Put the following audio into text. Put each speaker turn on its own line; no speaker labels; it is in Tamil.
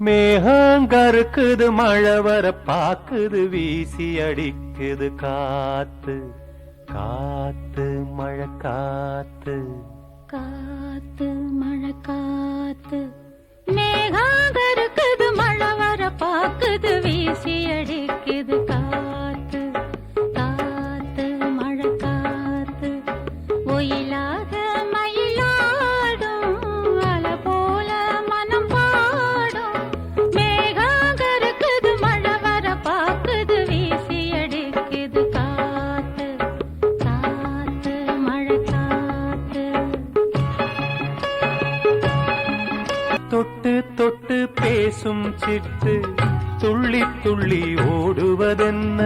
மேகங்கருக்குது மழை வர பாக்குது வீசி அடிக்குது காத்து காத்து மழை காத்து.
காத்து மழை காத்து. மேகாங்கருக்குது மழை வர பாக்குது வீசி
தொட்டு தொட்டு பேசும் சிட்டு துள்ளி துள்ளி ஓடுவதென்ன?